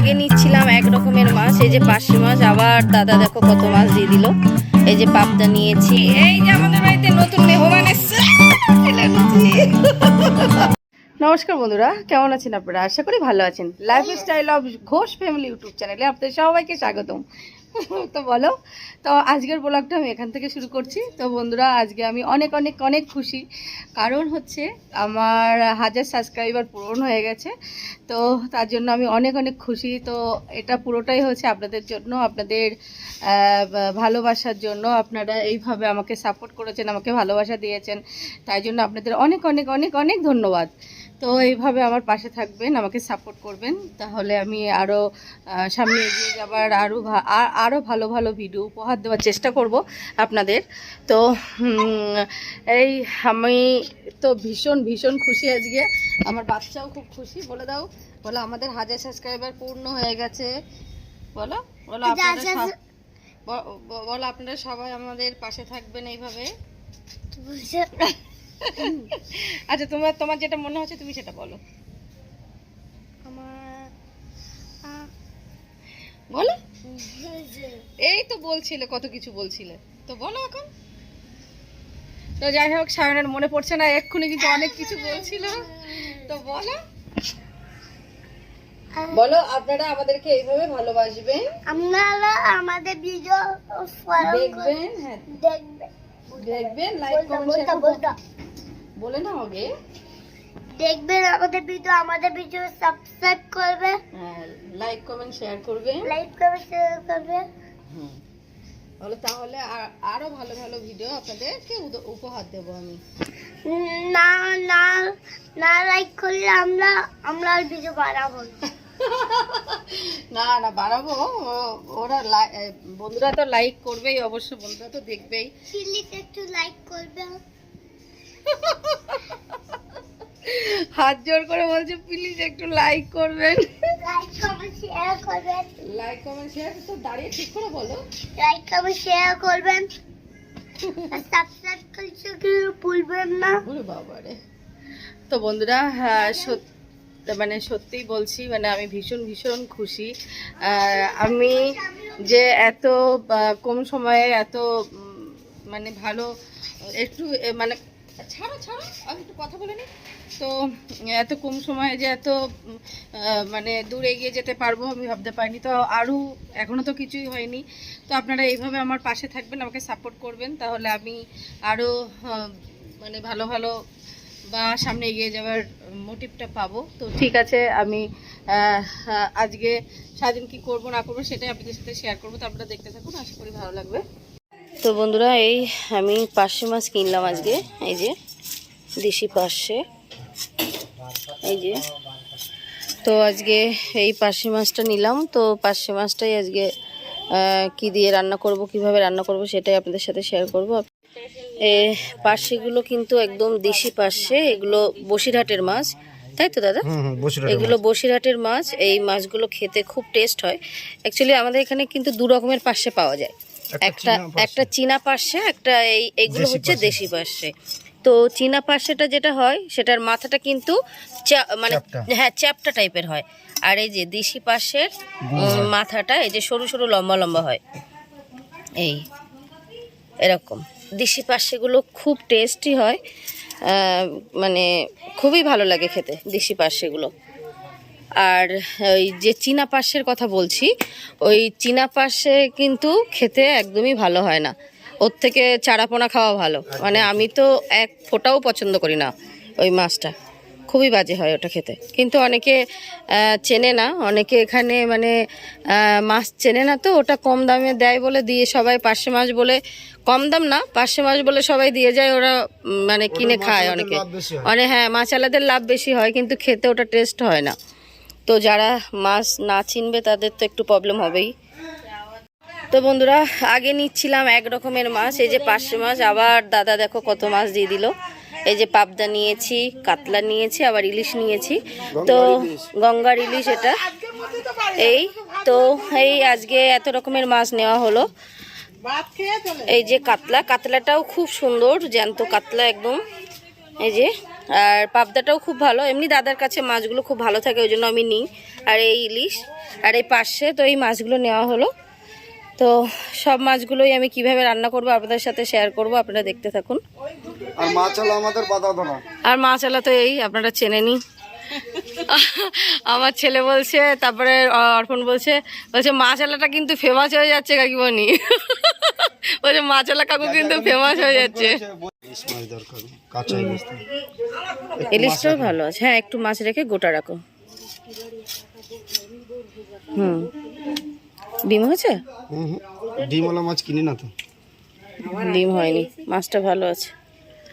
আগে নিচ্ছিলাম এক রকমের মাছ, এই যে পাশি মাছ, আবার দাদা দেখো কত মাছ দিয়ে দিল। এই যে পাবদা নিয়েছি, এই যে আমাদের বাড়িতে নতুন মেহমান নমস্কার বন্ধুরা, কেমন আছেন আপনারা? আশা করি ভালো আছেন। Lifestyle of Ghosh family YouTube চ্যানেলে আপনাদের সবাইকে স্বাগতম। তো বলো। তো আজকের ব্লগটা আমি এখান থেকে শুরু করছি। তো বন্ধুরা, আজকে আমি অনেক অনেক অনেক খুশি। কারণ হচ্ছে, আমার হাজার সাবস্ক্রাইবার পূরণ হয়ে গেছে। তো তার জন্য আমি অনেক অনেক খুশি। তো এটা পুরোটাই হচ্ছে আপনাদের জন্য, আপনাদের ভালোবাসার জন্য। আপনারা এইভাবে আমাকে সাপোর্ট করেছেন, আমাকে ভালোবাসা দিয়েছেন। তাই জন্য আপনাদের অনেক অনেক অনেক অনেক ধন্যবাদ। তো এইভাবে আমার পাশে থাকবেন আমাকে সাপোর্ট করবেন। তাহলে আমি আরও সামনে এগিয়ে যাবার আরও আরও ভালো ভালো ভিডিও উপহার দেওয়ার চেষ্টা করব আপনাদের। তো এই আমি তো ভীষণ ভীষণ খুশি আজকে। আমার বাচ্চাও খুব খুশি বলে দাও। বলো আমাদের হাজার সাবস্ক্রাইবার পূর্ণ হয়ে গেছে। বলো বলো আপনারা বলো আপনারা সবাই আমাদের পাশে থাকবেন এইভাবে। আচ্ছা তোমার তোমার যেটা মনে হচ্ছে তুমি সেটা বলো। বলো। এই তো বলছিলে কত কিছু বলছিলে। তো বলো এখন। তো যাই হোক সায়নের মনে পড়ছে না এক্ষুনি কিন্তু অনেক কিছু বলছিল। তো বলো। বলো আপনারা আমাদেরকে এইভাবে ভালোবাসবেন। আপনারা আমাদের ভিডিও দেখবেন হ্যাঁ। দেখবেন। দেখবেন লাইক কমেন্ট বলতা। বলে না আগে। দেখবেন আমাদের ভিডিও আমাদের ভিডিও সাবস্ক্রাইব করবে। লাইক কমেন্ট শেয়ার করবেন লাইক করবে শেয়ার করবে। হুম। বলো তাহলে আর- ভালো ভালো ভিডিও আপনাদেরকে উপহার দেব আমি। না না না লাইক করলে আমরা আমরা আর ভিডিও বানাবো না। না বাড়াবো। ওরা বন্ধুরা তো লাইক করবেই অবশ্য বন্ধুরা তো দেখবেই। একটু লাইক করবে। হাত জোর করে বলছে প্লিজ একটু লাইক করবেন। লাইক কমেন্ট শেয়ার করবেন। লাইক কমেন্ট শেয়ার তো দাঁড়িয়ে ঠিক করে বলো। লাইক কমেন্ট শেয়ার করবেন। আর সাবস্ক্রাইব করতে কিন্তু ভুলবেন না। ওরে বাবারে। তো বন্ধুরা হ্যাঁ, সত- মানে সত্যিই বলছি মানে আমি ভীষণ ভীষণ খুশি। আমি যে এত কম সময়ে এত মানে ভালো একটু মানে ছাড়ো ছাড়ো, আমি একটু কথা বলে নিই। তো, এত কম সময়ে যে এত মানে দূর এগিয়ে যেতে পারব আমি ভাবতে পারিনি। তো আরও এখনও তো কিছুই হয়নি। তো আপনারা এইভাবে আমার পাশে থাকবেন, আমাকে সাপোর্ট করবেন, তাহলে আমি আরও মানে ভালো ভালো বা সামনে এগিয়ে যাওয়ার মোটিভটা পাবো। তো ঠিক আছে, আমি আজকে সারাদিন কি করব, না করব, সেটাই আপনাদের সাথে শেয়ার করব। তো আপনারা দেখতে থাকুন, আশা করি ভালো লাগবে। তো বন্ধুরা এই আমি পার্শে মাছ কিনলাম আজকে এই যে দেশি পার্শে। এই যে। তো আজকে এই পার্শে মাছটা নিলাম তো পার্শে মাছটাই আজকে কি দিয়ে রান্না করব কীভাবে রান্না করব সেটাই আপনাদের সাথে শেয়ার করব। এ পার্শেগুলো কিন্তু একদম দেশি পার্শে এগুলো বসিরহাটের মাছ। তাই তো দাদা? এগুলো বসিরহাটের মাছ এই মাছগুলো খেতে খুব টেস্ট হয়। অ্যাকচুয়ালি আমাদের এখানে কিন্তু দু রকমের পার্শে পাওয়া যায়। একটা একটা চীনা পার্শে একটা এই এগুলো হচ্ছে দেশি পার্শে তো চীনা পার্শেটা যেটা হয় সেটার মাথাটা কিন্তু মানে হ্যাঁ চ্যাপটা টাইপের হয়। আর এই যে দেশি পার্শের মাথাটা এই যে সরু সরু লম্বা লম্বা হয়। এই এরকম। দেশি পার্শেগুলো খুব টেস্টি হয়। আহ, মানে খুবই ভালো লাগে খেতে দেশি পার্শেগুলো আর ওই যে চীনা পার্শের কথা বলছি ওই চীনা পার্শে কিন্তু খেতে একদমই ভালো হয় না। ওর থেকে চারাপোনা খাওয়া ভালো। মানে আমি তো এক ফোঁটাও পছন্দ করি না ওই মাছটা। খুবই বাজে হয় ওটা খেতে। কিন্তু অনেকে চেনে না। অনেকে এখানে মানে মাছ চেনে না তো ওটা কম দামে দেয় বলে দিয়ে সবাই পার্শে মাছ বলে কম দাম না পার্শে মাছ বলে সবাই দিয়ে যায় ওরা মানে কিনে খায় অনেকে। অনেক হ্যাঁ। মাছ আলাদের লাভ বেশি হয় কিন্তু খেতে ওটা টেস্ট হয় না। তো যারা মাছ না চিনবে তাদের তো একটু প্রবলেম হবেই। তো বন্ধুরা আগে নিচ্ছিলাম এক রকমের মাছ এই যে পার্শে মাছ আবার দাদা দেখো কত মাছ দিয়ে দিল। এই যে পাবদা নিয়েছি কাতলা নিয়েছি আবার ইলিশ নিয়েছি। তো গঙ্গার ইলিশ এটা। এই তো এই আজকে এত রকমের মাছ নেওয়া হলো। এই যে কাতলা কাতলাটাও খুব সুন্দর জ্যান্ত কাতলা একদম। এই যে আর পাবদাটাও খুব ভালো। এমনি দাদার কাছে মাছগুলো খুব ভালো থাকে ওই জন্য আমি নিই। আর এই ইলিশ আর এই পাশে তো এই মাছগুলো নেওয়া হলো। তো সব মাছগুলোই আমি কীভাবে রান্না করব আপনাদের সাথে শেয়ার করব আপনারা দেখতে থাকুন। আর মাছ হলো আমাদের বাধা ধরা আর মাছ আলা তো এই আপনারা চেনে নি আমার ছেলে বলছে তারপরে অর্পণ বলছে বলছে মাছ আলাটা কিন্তু ফেমাস হয়ে যাচ্ছে কাকিমণি। বলছে মাছ আলা কাকু কিন্তু ফেমাস হয়ে যাচ্ছে। ইলিশ মাছ দরকার কাঁচা ইলিশ ইলিশটাও ভালো আছে। হ্যাঁ একটু মাছ রেখে গোটা রাখো। হুম। ডিম হয়েছে? হুম হুম। ডিমওয়ালা মাছ কিনি না তো। ডিম হয়নি। মাছটা ভালো আছে।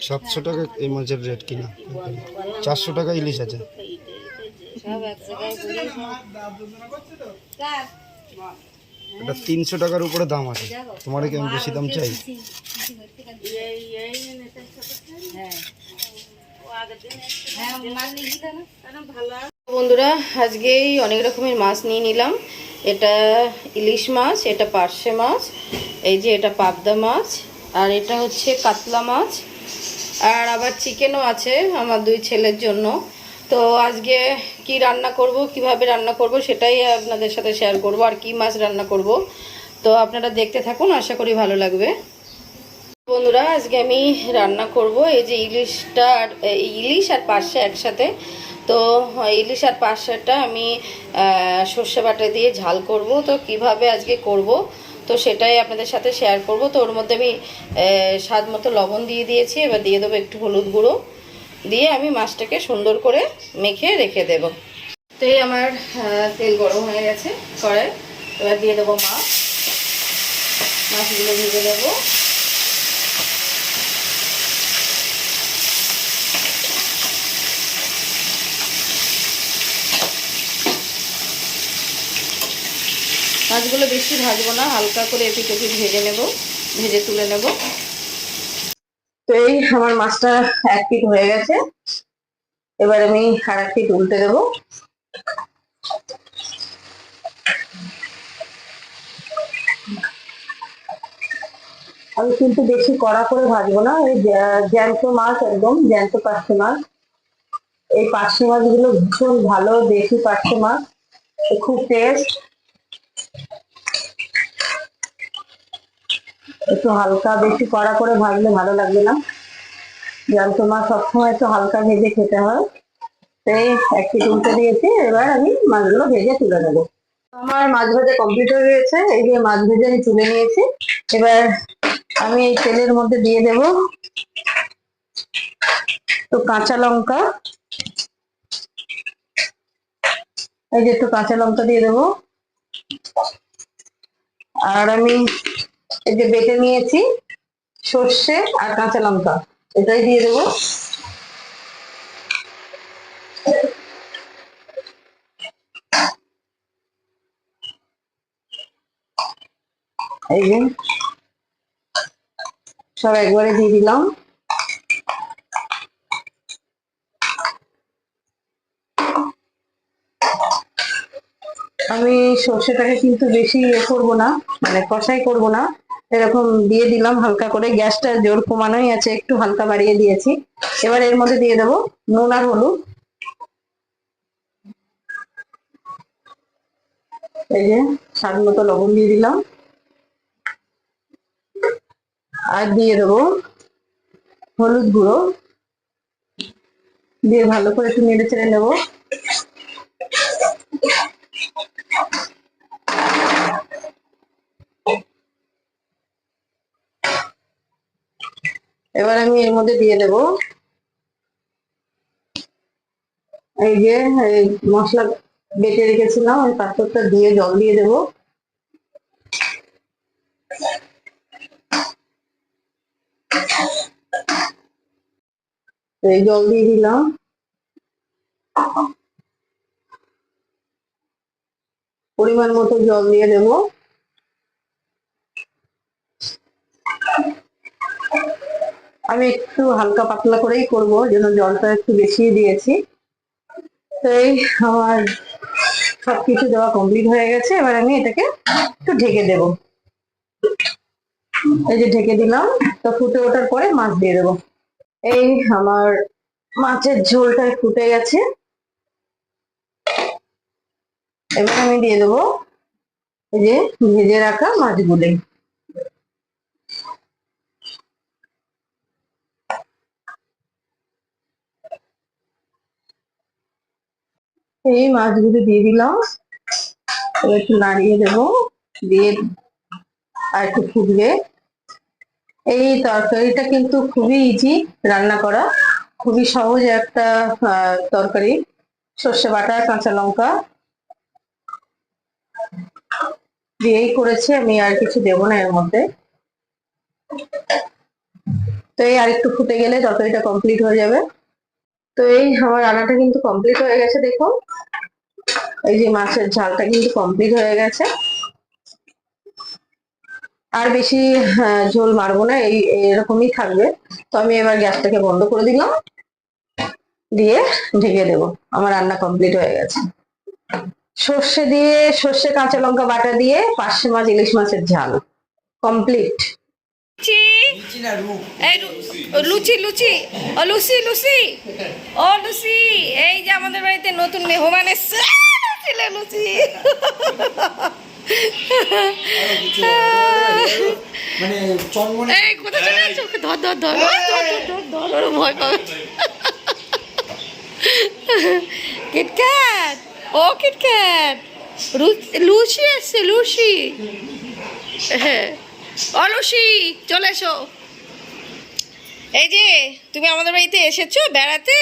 সাতশো টাকা এই মাছের রেট কিনা। চারশো টাকা ইলিশ আছে। এটা তিনশো টাকার উপরে দাম আছে। তোমার কি আমি বেশি দাম চাই? বন্ধুরা আজকেই অনেক রকমের মাছ নিয়ে নিলাম। এটা ইলিশ মাছ এটা পার্শে মাছ এই যে এটা পাবদা মাছ আর এটা হচ্ছে কাতলা মাছ। আর আবার চিকেনও আছে আমার দুই ছেলের জন্য। তো আজকে কি রান্না করব, কীভাবে রান্না করব সেটাই আপনাদের সাথে শেয়ার করব আর কি মাছ রান্না করব। তো আপনারা দেখতে থাকুন, আশা করি ভালো লাগবে। বন্ধুরা, আজকে আমি রান্না করব এই যে ইলিশটা আর ইলিশ আর পার্শে একসাথে। তো ইলিশ আর পার্শেটা আমি সর্ষে বাটা দিয়ে ঝাল করব। তো কীভাবে আজকে করব, তো সেটাই আপনাদের সাথে শেয়ার করব। তো ওর মধ্যে আমি স্বাদ মতো লবণ দিয়ে দিয়েছি। এবার দিয়ে দেবো একটু হলুদ গুঁড়ো। দিয়ে আমি মাছটাকে সুন্দর করে মেখে রেখে দেব। তো এই আমার তেল গরম হয়ে গেছে কড়াই এবার দিয়ে দেবো মাছ। মাছগুলো ভেজে নেব। মাছগুলো বেশি ভাজবো না, হালকা করে এপিট ওপিট ভেজে নেব, ভেজে তুলে নেব। তো এই আমার মাছটা এক পিট হয়ে গেছে। এবার আমি আর এক পিট উল্টে দেবো। আমি কিন্তু বেশি কড়া করে ভাজবো না জ্যা- জ্যান্ত মাছ একদম, জ্যান্ত পার্শে মাছ। এই পার্শে মাছগুলো ভীষণ ভালো দেশি পার্শে মাছ খুব টেস্ট একটু হালকা বেশি কড়া করে ভাজলে ভালো লাগবে না। জ্যান্ত মাছ সবসময় একটু হালকা ভেজে খেতে হয়। তো এই একটি তুলতে দিয়েছি, এবার আমি মাছগুলো ভেজে তুলে নেব। আমার মাছ ভাজা কমপ্লিট হয়ে গেছে, এই যে মাছ ভেজে আমি তুলে নিয়েছি। এবার আমি এই তেলের মধ্যে দিয়ে দেব তো কাঁচা লঙ্কা। এই যে একটু কাঁচা লঙ্কা দিয়ে দেবো। আর আমি এই যে বেটে নিয়েছি, সর্ষে আর কাঁচা লঙ্কা। এটাই দিয়ে দেবো। এই যে, সব একবারে দিয়ে দিলাম। আমি সর্ষেটাকে কিন্তু বেশি ইয়ে করব না মানে কষাই করব না। এরকম দিয়ে দিলাম হালকা করে, গ্যাসটা জোর কমানোই আছে, একটু হালকা বাড়িয়ে দিয়েছি। এবার এর মধ্যে দিয়ে দেবো নুন আর হলুদ। এই যে, স্বাদ মতো লবণ দিয়ে দিলাম। আর দিয়ে দেবো হলুদ গুঁড়ো। দিয়ে ভালো করে একটু নেড়ে চেড়ে নেব। এবার আমি এর মধ্যে দিয়ে দেব। এই যে মশলা বেটে রেখেছিলাম ওই পাথরটা দিয়ে জল দিয়ে দেব। এই জল দিয়ে দিলাম। পরিমাণ মতো জল দিয়ে দেবো। আমি একটু হালকা পাতলা করেই করব, যেন জলটা একটু বেশি দিয়েছি। তো এই আমার সবকিছু দেওয়া কমপ্লিট হয়ে গেছে, এবার আমি এটাকে একটু ঢেকে দেব। এই যে ঢেকে দিলাম, তো ফুটে ওঠার পরে মাছ দিয়ে দেবো। এই আমার মাছের ঝোলটা ফুটে গেছে। এবার আমি দিয়ে দেবো এই যে ভেজে রাখা মাছগুলি। এই মাছগুলি দিয়ে দিলাম। একটু নাড়িয়ে দেবো। দিয়ে আর একটু ফুটবে। এই তরকারিটা কিন্তু খুবই ইজি রান্না করা। খুবই সহজ একটা তরকারি। সর্ষে বাটা, কাঁচা লঙ্কা। দিয়েই করেছি। আমি আর কিছু দেবো না এর মধ্যে। তো এই আর একটু ফুটে গেলে তরকারিটা কমপ্লিট হয়ে যাবে। তো এই আমার রান্নাটা কিন্তু কমপ্লিট হয়ে গেছে, দেখুন। এই যে মাছের ঝালটা কিন্তু কমপ্লিট হয়ে গেছে। আর বেশি হ্যাঁ, ঝোল মারবো না এই এরকমই থাকবে। তো আমি এবার গ্যাসটাকে বন্ধ করে দিলাম। দিয়ে ঢেকে দেবো। আমার রান্না কমপ্লিট হয়ে গেছে। সর্ষে দিয়ে সর্ষে কাঁচা লঙ্কা বাটা দিয়ে পার্শে মাছ ইলিশ মাছের ঝাল। কমপ্লিট লুচি লুচি। ও লুচি লুচি। ও লুচি। এই যে আমাদের বাড়িতে নতুন মেহমান এসছে। গেলে মানে চলে হ্যাঁ। চলে এসো। এই যে তুমি আমাদের বাড়িতে এসেছ বেড়াতে?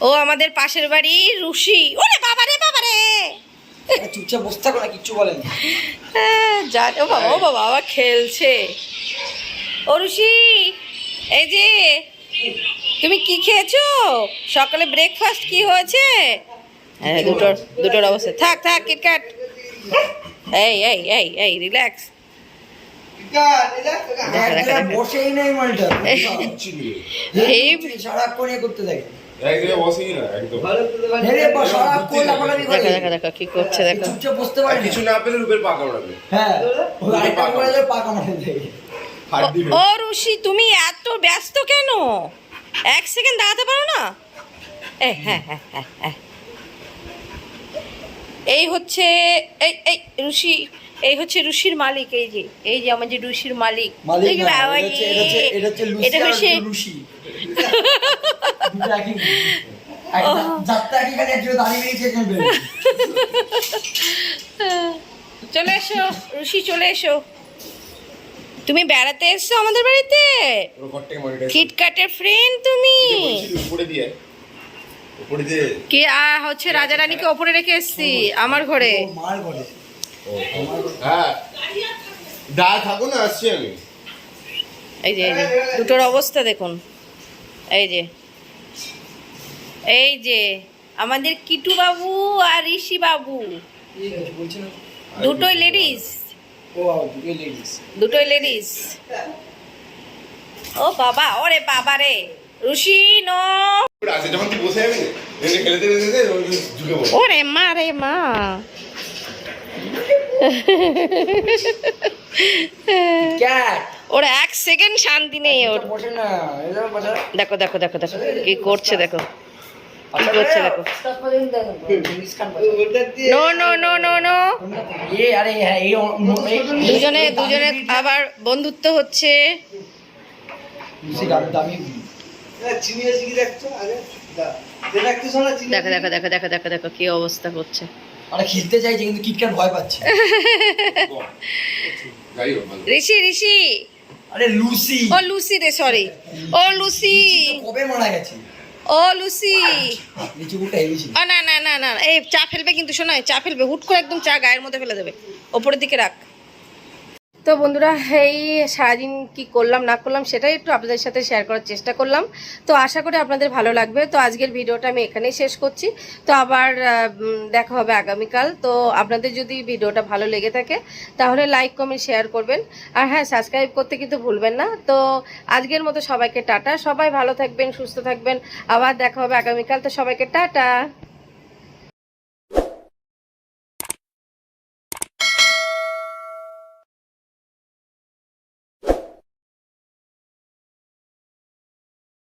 ও আমাদের পাশের বাড়ি রুশি ওরে বাবারে চুপচাপ বসে থাকো না কিচ্ছু বলেন হ্যাঁ, জান ও বাবা ও বাবা আবার খেলছে। অরুষি এই যে তুমি কি খেয়েছো? সকালে ব্রেকফাস্ট কি হয়েছে? হ্যাঁ দুটোর দুটোর অবস্থা। থাক থাক কিটক্যাট এই এই এই এই রিল্যাক্স বসেই নেই মালটা এই সারাক্ষণ করতে থাকে। একদম বসেই না একদম। নেড়ে বা সারাক্ষণ লাফালাফি করে দেখো দেখো দেখো কি করছে দেখো। চুপচাপ বসতে পারে কিছু না পেলে রূপের পা কামড়াবে হ্যাঁ ওই আরেকটা পা কামাতে দেবে হাত দিবে। ও রুশি তুমি এত ব্যস্ত কেন? এক সেকেন্ড দাঁড়াতে পারো না? এ হ্যাঁ হ্যাঁ হ্যাঁ হ্যাঁ। এই হচ্ছে এই এই ঋষি এই হচ্ছে ঋষির মালিক এই যে এই যে আমার যে ঋষির মালিক। এই হচ্ছে এটা হচ্ছে চলে এসো ঋষি চলে এসো। তুমি বেড়াতে এসছো আমাদের বাড়িতে? কিটকাটের ফ্রেন্ড তুমি। কে হচ্ছে রাজা রানীকে ওপরে রেখে এসছি আমার ঘরে। এই যে দুটোর অবস্থা দেখুন। এই যে। এই যে আমাদের কিটু বাবু আর ঋষি বাবু। দুটোই লেডিস দুটোই লেডিস ও বাবা ওরে বাবা রে। ঋষি নো। ওরে মা রে মা। ক্যাট ওর এক সেকেন্ড শান্তি নেই ওর। দেখো দেখো দেখো দেখো কি করছে দেখো। কি করছে দেখো। No no no no no. এ আরে হ্যাঁ এই দুজনে দুজনে আবার বন্ধুত্ব হচ্ছে। দেখো দেখো দেখো দেখো দেখো দেখো কি অবস্থা করছে খেলতে চাইছে কিন্তু ভয় পাচ্ছে। ঋষি ঋষি। আরে লুসি। ও লুসি রে সরি ও লুসি। কবে মারা গেছে? ও লুসি। ও না না না না এই চা ফেলবে কিন্তু শোনায় চা ফেলবে হুট করে একদম চা গায়ের মধ্যে ফেলে দেবে। ওপরের দিকে রাখ। তো বন্ধুরা, এই সারাদিন কি করলাম, না করলাম সেটাই একটু আপনাদের সাথে শেয়ার করার চেষ্টা করলাম। তো আশা করি আপনাদের ভালো লাগবে। তো আজকের ভিডিওটা আমি এখানেই শেষ করছি। তো আবার দেখা হবে আগামীকাল। তো আপনাদের যদি ভিডিওটা ভালো লেগে থাকে, তাহলে লাইক কমেন্ট শেয়ার করবেন। আর হ্যাঁ সাবস্ক্রাইব করতে কিন্তু ভুলবেন না। তো আজকের মতো সবাইকে টাটা। সবাই ভালো থাকবেন, সুস্থ থাকবেন। আবার দেখা হবে আগামীকাল। তো সবাইকে টাটা।